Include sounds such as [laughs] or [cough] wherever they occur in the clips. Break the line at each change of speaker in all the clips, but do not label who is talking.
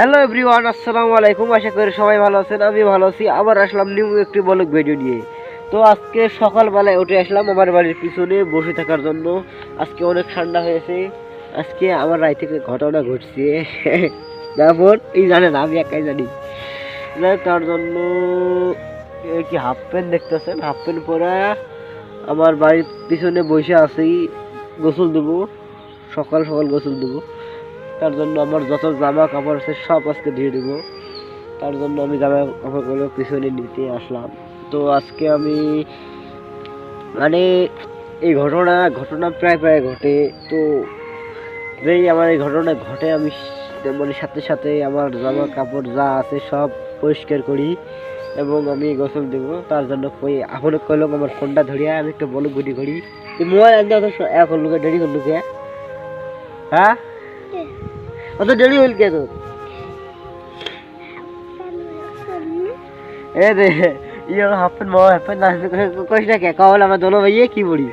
Hello everyone, আসসালামু আলাইকুম। আশা করি সবাই ভালো আছেন, আমি ভালো আছি। আবার আসলাম নিউ একটি বলক ভিডিও নিয়ে। তো আজকে সকালবেলায় উঠে আসলাম আমার বাড়ির পিছনে বসে থাকার জন্য। আজকে অনেক ঠান্ডা হয়েছে। আজকে আমার রায় থেকে ঘটনা ঘটছে। [laughs] তারপর এই জানেন আমি একাই জানি। তার জন্য কি হাফ প্যান্ট দেখতেছেন? হাফ প্যান্ট পরে আমার বাড়ির পিছনে বসে আছি। গোসল দেবো। সকাল সকাল গোসল দেবো। তার জন্য আমার যত জামা কাপড় আছে সব আজকে ধুয়ে দেবো। তার জন্য আমি জামা কাপড়গুলো পিছনে নিতে আসলাম। তো আজকে আমি মানে এই ঘটনা ঘটনা প্রায় প্রায় ঘটে। তো যেই আমার এই ঘটনা ঘটে, আমি মানে সাথে সাথে আমার জামা কাপড় যা আছে সব পরিষ্কার করি এবং আমি গোসল দেব। তার জন্য কই এখন কইলাম আমার ফোনটা ধরিয়া আমি একটু বলক গুটি করি। মোবাইল আনতে এখন লোকে দেরি করলুকে হ্যাঁ? অত দেরি হইল কে তোর? এ রে ইয়ে হাফ প্যান্ট মামা হাফ নাচতে কইস না কে? কল আমার দোনো ভাইয়ে কি বলি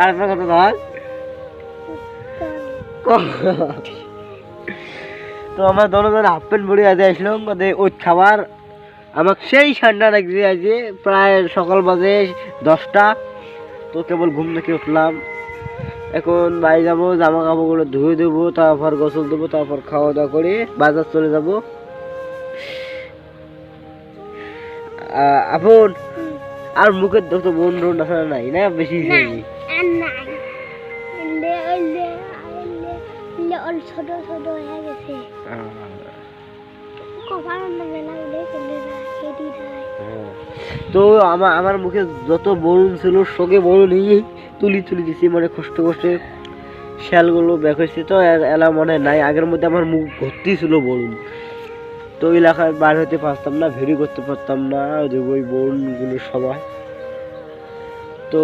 আর আপনার কত ধর তো আমার দোনো জন হাফ প্যান্ট বড়ি আজ আসলাম ওই খাবার আমাকে সেই ঠান্ডা লাগছে আজ প্রায় সকাল বাজে দশটা, তো কেবল ঘুম থেকে উঠলাম। এখন বাড়ি যাব জামা কাপড়গুলো ধুয়ে দেবো তারপর গোসল দেবো তারপর খাওয়া দাওয়া করে বাজার চলে যাব। আপন আর মুখের তো বোন রোন নাই না বেশি
ছোট ছোট হয়ে গেছে।
তো আমার আমার মুখে যত বরুণ ছিল সঙ্গে বরুণই। তুলি তুলি দিছি মানে কষ্ট কষ্টে শ্যালগুলো ব্যাক হয়েছে তো এলা মনে নাই। আগের মধ্যে আমার মুখ ভর্তি ছিল বরুণ। তো এলাকায় বার হতে পারতাম না ভেরি করতে পারতাম না ওই যে ওই বরুণগুলো সবাই। তো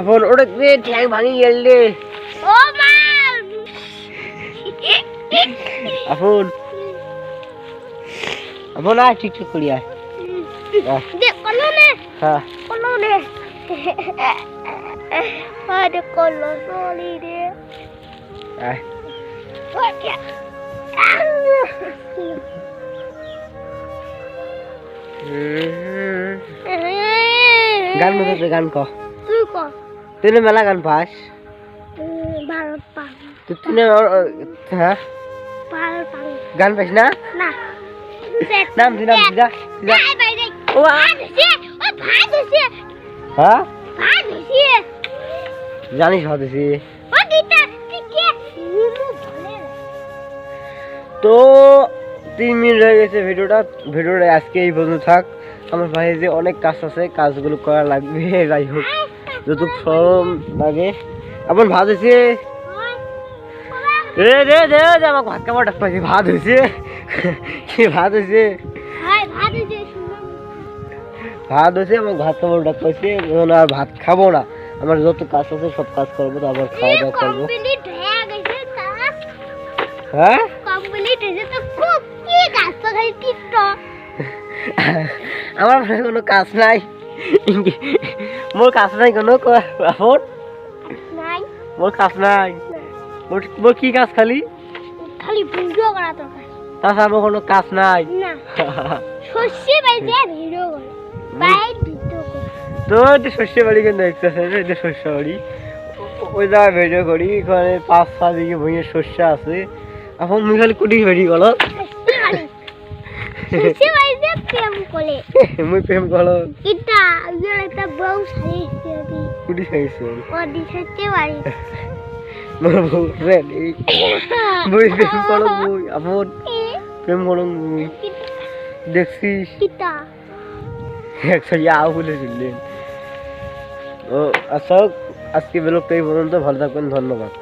এখন ওটা রে ঠ্যাং ভাঙি গেল রে। এখন এখন আয় ঠিক ঠিক করি আয়। হ্যাঁ।
কলো নে আরে কলো সলি রে
আয়
ওকে
গান মতো গান ক
তুই ক
তুই না মেলা গান পাস
ভারত পাং
তো তুই না ওর- ওর- হ্যাঁ
ভারত পাং
গান পাস না
না
নাম তুই নাম যা যা
ভাই ভাই দেখ
ও আ-
ভাত হইছে ও ভাত হইছে
হ্যাঁ
ভাত হইছে
জানিস
বলে
তো তিন মিনিট হয়ে গেছে ভিডিওটা। ভিডিওটা আজকে এই পর্যন্ত থাক। আমার ভাই যে অনেক কাজ আছে কাজগুলো করা লাগবে [laughs] যাই হোক। যত শ্রম লাগে। আমার ভাত হয়েছে রে রে রে ভাত খাবার ডাক পাইছি ভাত হয়েছে কি ভাত হয়েছে
ভাত
হয়েছে আমার ভাত খাবার ডাক পাইছে। আর ভাত খাব না। আমার যত কাজ আছে সব কাজ করব তারপর খাওয়া দাওয়া করব।
কমপ্লিট হয়ে গেছে তা।
হ্যাঁ?
কমপ্লিট হয়েছে তো খুব কি কাজ তো খালি টিকটক
আমার মনে কোনো কাজ নাই। মোর কাজ নাই কোনো ক-
নাই।
মোর কাজ নাই। মোর কি কাজ খালি?
খালি ভিডিও করা তো।
তাছাড়া আমার কোনো কাজ নাই।
না। শস্যে বাইতে ভিডিও করে। বাইরে
তো শস্য বাড়ি কিন্তু দেখতেছে এই শস্য বাড়ি। ওই জায়গায় ভিডিও করি ওখানে পাঁচ ছয় দিকে ভুঁইয়ের শস্য আছে। এখন মুই খালি কুটি ভেড়ি
প্রেম করে।
মুই প্রেম গলো
এটা ওই একটা বউ শাড়ি
কুটি খাইছি
ও দিশতে বাড়ি।
মোর বউ রেডি মুই প্রেম করো মুই আপন [laughs] [laughs] প্রেম করো মুই দেখছিস?
কিটা
বলে ও আচ্ছা আজকে ব্লগটা এই পর্যন্ত ভালো থাকবেন ধন্যবাদ।